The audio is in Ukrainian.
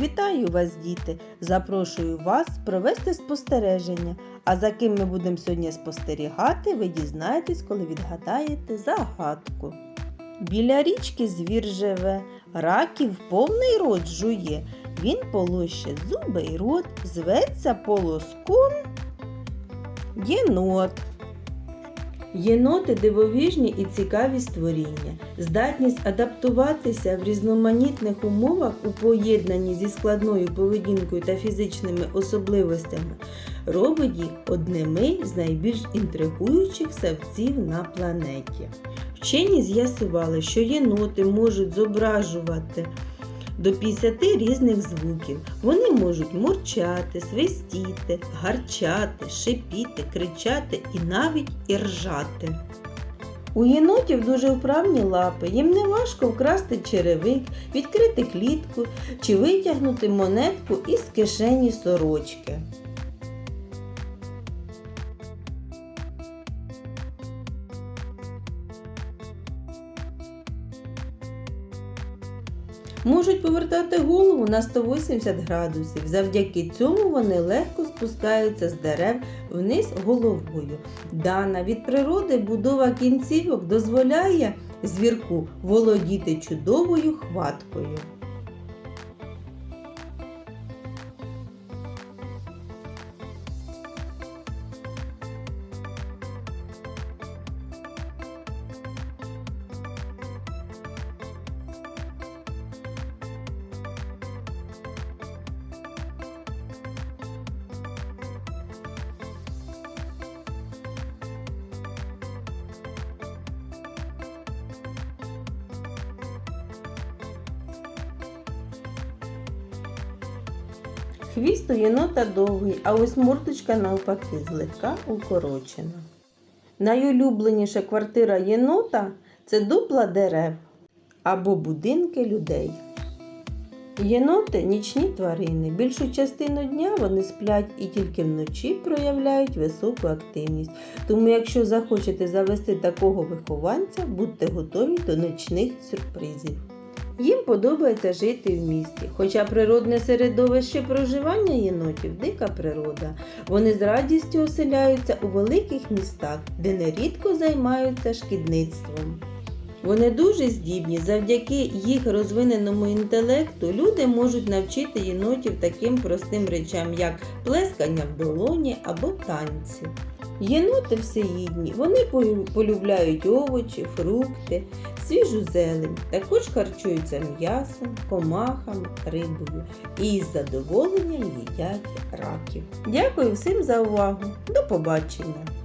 Вітаю вас, діти! Запрошую вас провести спостереження. А за ким ми будемо сьогодні спостерігати, ви дізнаєтесь, коли відгадаєте загадку. Біля річки звір живе, раків повний рот жує. Він полоще зуби й рот, зветься полоском єнот. Єноти дивовижні і цікаві створіння. Здатність адаптуватися в різноманітних умовах у поєднанні зі складною поведінкою та фізичними особливостями робить їх одними з найбільш інтригуючих савців на планеті. Вчені з'ясували, що єноти можуть зображувати до 50 різних звуків. Вони можуть мурчати, свистіти, гарчати, шипіти, кричати і навіть іржати. У єнотів дуже вправні лапи, їм не важко вкрасти черевик, відкрити клітку чи витягнути монетку із кишені сорочки. Можуть повертати голову на 180 градусів. Завдяки цьому вони легко спускаються з дерев вниз головою. Дана від природи будова кінцівок дозволяє звірку володіти чудовою хваткою. Хвіст у єнота довгий, а ось мордочка навпаки злегка укорочена. Найулюбленіша квартира єнота це дупла дерев або будинки людей. Єноти нічні тварини. Більшу частину дня вони сплять і тільки вночі проявляють високу активність. Тому, якщо захочете завести такого вихованця, будьте готові до нічних сюрпризів. Їм подобається жити в місті, хоча природне середовище проживання єнотів дика природа. Вони з радістю оселяються у великих містах, де нерідко займаються шкідництвом. Вони дуже здібні, завдяки їх розвиненому інтелекту люди можуть навчити єнотів таким простим речам, як плескання в долоні або танці. Єноти всеїдні, вони полюбляють овочі, фрукти, свіжу зелень, також харчуються м'ясом, комахами, рибою і із задоволенням їдять раків. Дякую всім за увагу. До побачення!